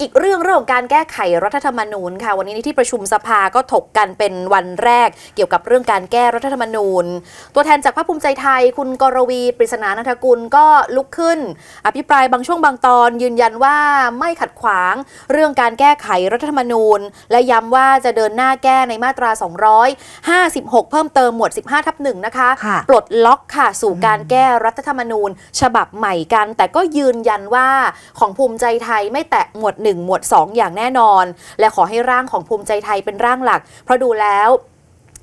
อีกเรื่องเรื่องของการแก้ไขรัฐธรรมนูญค่ะ วันนี้ในที่ประชุมสภาก็ถกกันเป็นวันแรก เกี่ยวกับเรื่องการแก้รัฐธรรมนูญ ตัวแทนจากพรรคภูมิใจไทย คุณกรวีปริศนานันทกุลก็ลุกขึ้น อภิปรายบางช่วงบางตอน ยืนยันว่าไม่ขัดขวางเรื่องการแก้ไขรัฐธรรมนูญ และย้ำว่าจะเดินหน้าแก้ในมาตรา 256 เพิ่มเติมหมวด 15ทับหนึ่งนะคะค่ะปลดล็อกค่ะสู่การแก้รัฐธรรมนูญ ฉบับใหม่กัน แต่ก็ยืนยันว่าของภูมิใจไทยไม่แตะหมวด1 หมวด 2 อย่างแน่นอน และขอให้ร่างของภูมิใจไทยเป็นร่างหลัก เพราะดูแล้ว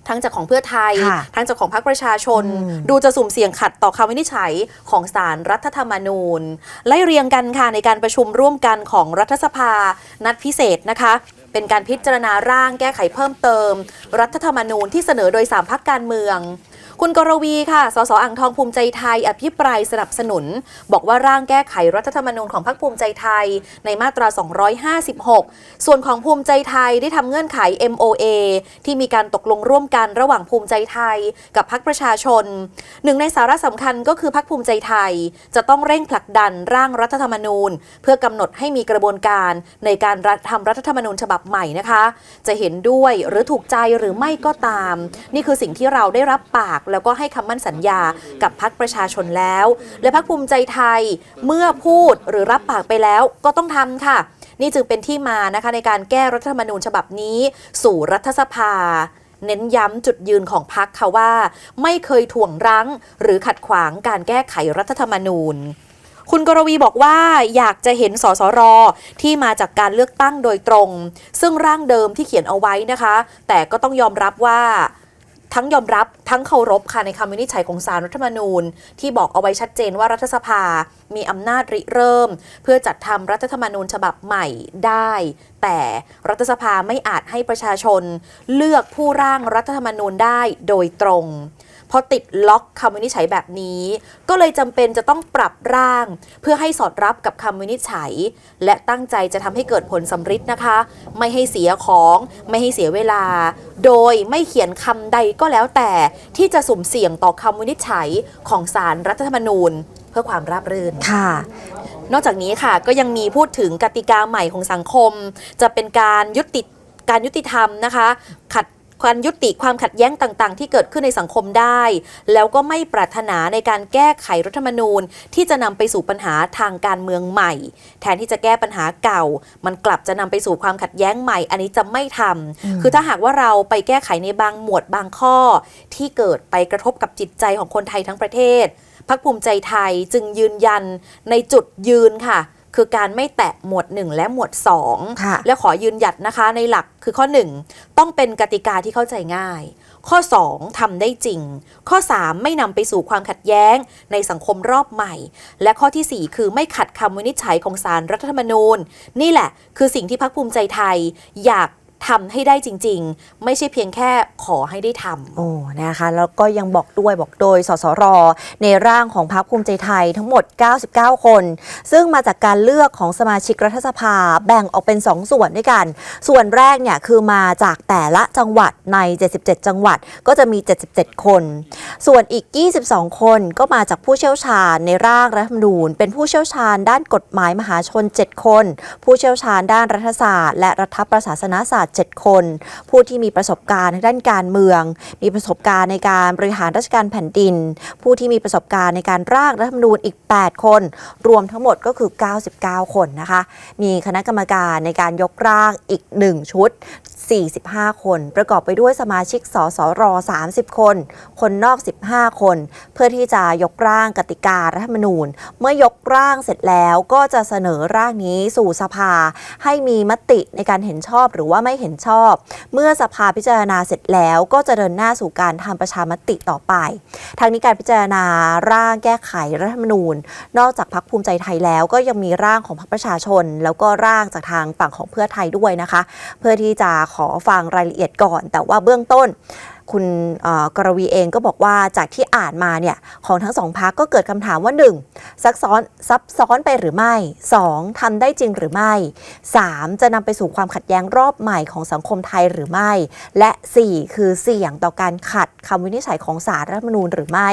ทั้งจากของเพื่อไทยค่ะทั้งจากของพรรคประชาชนอืมดูจะสุ่มเสี่ยงขัดต่อคำวินิจฉัยของสารรัฐธรรมนูญ ไล่เรียงกันค่ะในการประชุมร่วมกันของรัฐสภา นัดพิเศษนะคะ เป็นการพิจารณาร่างแก้ไขเพิ่มเติม รัฐธรรมนูญที่เสนอโดยสามพักการเมือง คุณกรวีค่ะ สสอ่างทองภูมิใจไทย อภิปรายสนับสนุน บอกว่าร่างแก้ไขรัฐธรรมนูญของพรรคภูมิใจไทยในมาตรา 256 ส่วนของภูมิใจไทยได้ทำเงื่อนไข MOA ที่มีการตกลงร่วมกันระหว่างภูมิใจไทย กับพรรคประชาชน หนึ่งในสาระสำคัญก็คือพรรคภูมิใจไทย จะต้องเร่งผลักดันร่างรัฐธรรมนูญ เพื่อกำหนดให้มีกระบวนการในการทำรัฐธรรมนูญฉบับใหม่นะคะ จะเห็นด้วยหรือถูกใจหรือไม่ก็ตาม นี่คือสิ่งที่เราได้รับปากแล้วก็ให้คำมั่นสัญญากับพรรคประชาชนแล้ว และพรรคภูมิใจไทยเมื่อพูดหรือรับปากไปแล้วก็ต้องทำค่ะ นี่จึงเป็นที่มานะคะในการแก้รัฐธรรมนูญฉบับนี้ สู่รัฐสภาเน้นย้ำจุดยืนของพรรคค่ะว่า ไม่เคยถ่วงรั้ง หรือขัดขวางการแก้ไขรัฐธรรมนูญ คุณกรวีบอกว่าอยากจะเห็นสสรที่มาจากการเลือกตั้งโดยตรง ซึ่งร่างเดิมที่เขียนเอาไว้นะคะ แต่ก็ต้องยอมรับว่า ทั้งยอมรับทั้งเคารพค่ะในคำวินิจฉัยของสารรัฐธรรมนูญ ที่บอกเอาไว้ชัดเจนว่ารัฐสภา มีอำนาจริเริ่ม เพื่อจัดทำรัฐธรรมนูญฉบับใหม่ได้ แต่รัฐสภาไม่อาจให้ประชาชน เลือกผู้ร่างรัฐธรรมนูญได้โดยตรง พอติดล็อกคำวินิจฉัยแบบนี้ ก็เลยจำเป็นจะต้องปรับร่าง เพื่อให้สอดรับกับคำวินิจฉัย และตั้งใจจะทำให้เกิดผลสำฤทธิ์นะคะ ไม่ให้เสียของไม่ให้เสียเวลา โดยไม่เขียนคำใดก็แล้วแต่ที่จะสุ่มเสี่ยงต่อคำวินิจฉัยของสารรัฐธรรมนูญ เพื่อความราบรื่นค่ะนอกจากนี้ค่ะก็ยังมีพูดถึงกติกาใหม่ของสังคม จะเป็นการยุติการยุติธรรมนะคะ ขัด การยุติความขัดแย้งต่างๆ ที่เกิดขึ้นในสังคมได้ แล้วก็ไม่ปรารถนาในการแก้ไขรัฐธรรมนูญ ที่จะนำไปสู่ปัญหาทางการเมืองใหม่ แทนที่จะแก้ปัญหาเก่า มันกลับจะนำไปสู่ความขัดแย้งใหม่ อันนี้จะไม่ทำอืมคือถ้าหากว่าเราไปแก้ไขในบางหมวดบางข้อ ที่เกิดไปกระทบกับจิตใจของคนไทยทั้งประเทศพักภูมิใจไทยจึงยืนยันในจุดยืนค่ะ คือการไม่แตะหมวด 1 และหมวด2ค่ะและขอยืนหยัดนะคะในหลักคือข้อ 1 ต้องเป็นกติกาที่เข้าใจง่าย ข้อ 2ทำได้จริง ข้อ 3 ไม่นำไปสู่ความขัดแย้งในสังคมรอบใหม่ และข้อทีสี่4 คือไม่ขัดคำวินิจฉัยของสารรัฐธรรมนูญ นี่แหละคือสิ่งที่พักภูมิใจไทยอยาก ทำให้ได้จริง ๆ ไม่ใช่เพียงแค่ขอให้ได้ทำโอ้นะคะแล้วก็ยังบอกด้วยบอกโดยสสร ในร่างของพรรคภูมิใจไทยทั้งหมด 99 คน ซึ่งมาจากการเลือกของสมาชิกรัฐสภาแบ่งออกเป็น2ส่วนด้วยกัน ส่วนแรกเนี่ยคือมาจากแต่ละจังหวัดใน 77 จังหวัดก็จะมี 77 คน ส่วนอีก 22 คนก็มาจากผู้เชี่ยวชาญในร่างรัฐธรรมนูญ เป็นผู้เชี่ยวชาญด้านกฎหมายมหาชน 7 คน ผู้เชี่ยวชาญด้านรัฐศาสตร์ และรัฐประศาสนศาสตร์7 คน ผู้ที่มีประสบการณ์ด้านการเมือง มีประสบการณ์ในการบริหารราชการแผ่นดิน ผู้ที่มีประสบการณ์ในการร่างรัฐธรรมนูญอีก 8 คน รวมทั้งหมดก็คือ 99 คนนะคะ มีคณะกรรมการในการยกร่างอีก 1 ชุด 45 คน ประกอบไปด้วยสมาชิกสสร 30 คน คนนอก 15 คน เพื่อที่จะยกร่างกติการัฐธรรมนูญ เมื่อยกร่างเสร็จแล้วก็จะเสนอร่างนี้สู่สภา ให้มีมติในการเห็นชอบหรือว่าไม่เห็นชอบ เมื่อสภาพิจารณาเสร็จแล้วก็จะเดินหน้าสู่การทำประชามติต่อไป ทางนี้การพิจารณาร่างแก้ไขรัฐธรรมนูญ นอกจากพักภูมิใจไทยแล้วก็ยังมีร่างของพรรคประชาชน แล้วก็ร่างจากทางฝั่งของเพื่อไทยด้วยนะคะ เพื่อที่จะขอฟังรายละเอียดก่อน แต่ว่าเบื้องต้น คุณกรวีเองก็บอกว่าจากที่อ่านมาเนี่ยของทั้งสองพักก็เกิดคำถามว่า 1. ซักซ้อนซับซ้อนไปหรือไม่ 2. ทำได้จริงหรือไม่ 3. จะนำไปสู่ความขัดแย้งรอบใหม่ของสังคมไทยหรือไม่ และ 4. คือเสี่ยงต่อการขัดคำวินิจฉัยของศาลรัฐมนูญหรือไม่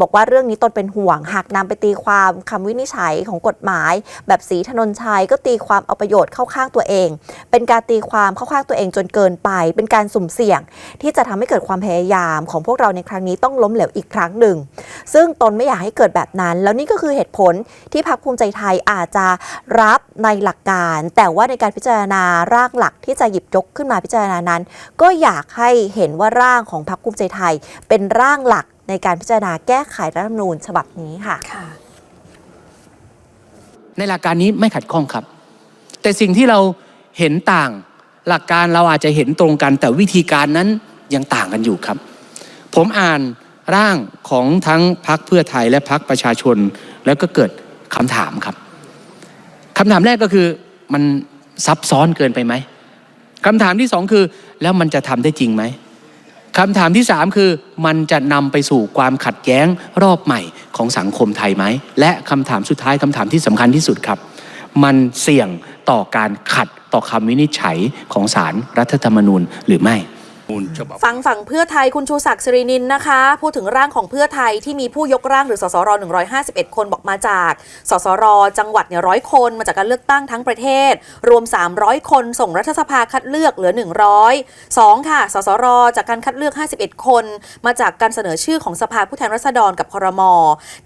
บอกว่าเรื่องนี้ตนเป็นห่วงหากนำไปตีความคำวินิจฉัยของกฎหมาย แบบสีถนนชัยก็ตีความเอาประโยชน์เข้าข้างตัวเอง เป็นการตีความเข้าข้างตัวเองจนเกินไป เป็นการสุ่มเสี่ยงที่จะทำให้เกิดความพยายามของพวกเราในครั้งนี้ต้องล้มเหลวอีกครั้งหนึ่ง ซึ่งตนไม่อยากให้เกิดแบบนั้น แล้วนี่ก็คือเหตุผลที่พรรคภูมิใจไทยอาจจะรับในหลักการ แต่ว่าในการพิจารณาร่างหลักที่จะหยิบยกขึ้นมาพิจารณานั้น ก็อยากให้เห็นว่าร่างของพรรคภูมิใจไทย เป็นร่างหลักในการพิจารณาแก้ไขรัฐธรรมนูญฉบับนี้ค่ะค่ะในหลักการนี้ไม่ขัดข้องครับ แต่สิ่งที่เราเห็นต่างหลักการเราอาจจะเห็นตรงกันแต่วิธีการนั้น ยังต่างกันอยู่ครับ ผมอ่านร่างของทั้งพักเพื่อไทยและพักประชาชน แล้วก็เกิดคำถามครับคำถามแรกก็คือมันซับซ้อนเกินไปไหมคำถามที่สองคือ แล้วมันจะทำได้จริงไหมคำถามที่สามคือมันจะนำไปสู่ความขัดแย้งรอบใหม่ของสังคมไทยไหม และคำถามสุดท้ายคำถามที่สำคัญที่สุดครับ มันเสี่ยงต่อการขัดต่อคำวินิจฉัยของศารรัฐธรรมนูญหรือไม่ ฟังฝั่งเพื่อไทยคุณชูศักดิ์สิรินินนะคะ พูดถึงร่างของเพื่อไทยที่มีผู้ยกร่างหรือสสร 151 คนบอกมาจากสสร จังหวัดเนี่ยร้อยคนมาจากการเลือกตั้งทั้งประเทศ รวม 300 คนส่งรัฐสภาคัดเลือกเหลือ 100 2 ค่ะสสร จากการคัดเลือก 51 คน มาจากการเสนอชื่อของสภาผู้แทนราษฎรกับครม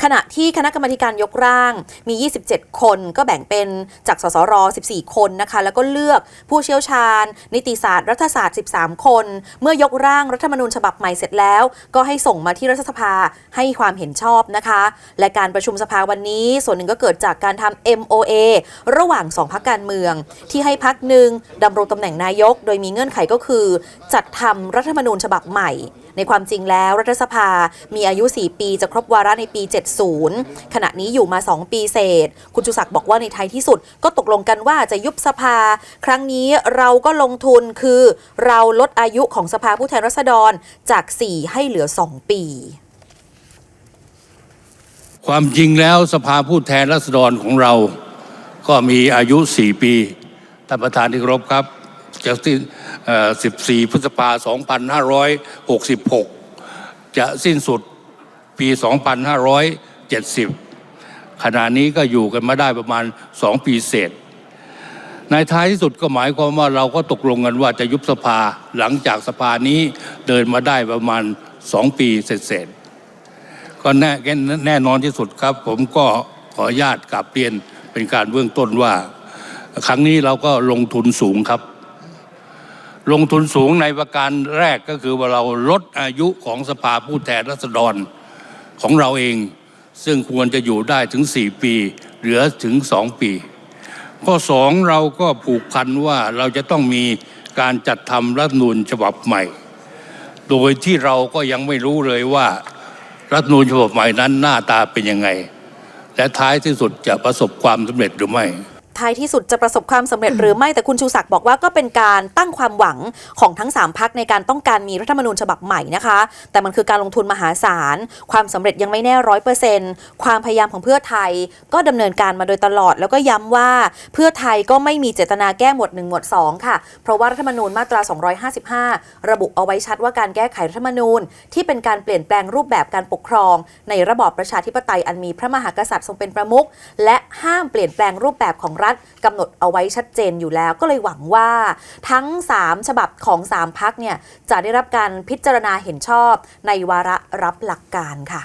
ขณะที่คณะกรรมการยกร่างมี 27 คนก็แบ่งเป็นจากสสร 14 คนนะคะแล้วก็เลือกผู้เชี่ยวชาญ นิติศาสตร์รัฐศาสตร์ 13 คนเมื่อยกร่างรัฐธรรมนูญฉบับใหม่เสร็จแล้ว ก็ให้ส่งมาที่รัฐสภาให้ความเห็นชอบนะคะ และการประชุมสภาวันนี้ ส่วนหนึ่งก็เกิดจากการทำ MOA ระหว่างสองพักการเมือง ที่ให้พักหนึ่งดำรงตำแหน่งนายก โดยมีเงื่อนไขก็คือ จัดทำรัฐธรรมนูญฉบับใหม่ ในความจริงแล้วรัฐสภามีอายุ 4 ปีจะครบวาระในปี 70 ขณะนี้อยู่มา 2 ปีเศษ คุณจุศักดิ์บอกว่าในไทยที่สุด ก็ตกลงกันว่าจะยุบสภา ครั้งนี้เราก็ลงทุนคือ เราลดอายุของสภาผู้แทนราษฎรจาก 4 ให้เหลือ 2 ปี ความจริงแล้วสภาผู้แทนราษฎรของเรา ก็มีอายุ 4 ปีท่านประธานที่เคารพครับ จากที่ 14 พฤษภาคม 2566 จะสิ้นสุดปี 2570 ขณะนี้ก็อยู่กันมาได้ประมาณ 2 ปีเศษ ในท้ายที่สุดก็หมายความว่าเราก็ตกลงกันว่าจะยุบสภาหลังจากสภานี้เดินมาได้ประมาณ 2 ปีเศษก็แน่แน่นอนที่สุดครับ ผมก็ขออนุญาตกลับเรียนเป็นการเบื้องต้นว่า ครั้งนี้เราก็ลงทุนสูงครับ ลงทุนสูงในประการแรกก็คือว่าเราลดอายุของสภาผู้แทนราษฎรของเราเอง ซึ่งควรจะอยู่ได้ถึง 4 ปี เหลือถึง 2 ปี ข้อสองเราก็ผูกพันว่าเราจะต้องมีการจัดทำรัฐนูญฉบับใหม่ โดยที่เราก็ยังไม่รู้เลยว่ารัฐนูญฉบับใหม่นั้นหน้าตาเป็นยังไง และท้ายที่สุดจะประสบความสำเร็จหรือไม่ ท้ายที่สุดจะประสบความสำเร็จหรือไม่แต่คุณชูศักดิ์บอกว่าก็เป็นการตั้งความหวังของทั้ง 3พักในการต้องการมีรัฐธรรมนูญฉบับใหม่นะคะ แต่มันคือการลงทุนมหาศาล ความสำเร็จยังไม่แน่ร้อยเปอร์เซ็นต์ความพยายามของเพื่อไทยก็ดำเนินการมาโดยตลอด แล้วก็ย้ำว่าเพื่อไทยก็ไม่มีเจตนาแก้หมวด1หมวด2 ค่ะ เพราะว่ารัฐธรรมนูญมาตรา 255 ระบุเอาไว้ชัดว่าการแก้ไขรัฐธรรมนูญ ที่เป็นการเปลี่ยนแปลงรูปแบบการปกครอง ในระบอบประชาธิปไตยอันมีพระมหากษัตริย์ทรงเป็นประมุขและห้ามเปลี่ยนแปลงรูปแบบของรัฐกำหนดเอาไว้ชัดเจนอยู่แล้ว ก็เลยหวังว่าทั้ง 3 ฉบับของ 3 พักเนี่ยจะได้รับการพิจารณาเห็นชอบในวาระรับหลักการค่ะ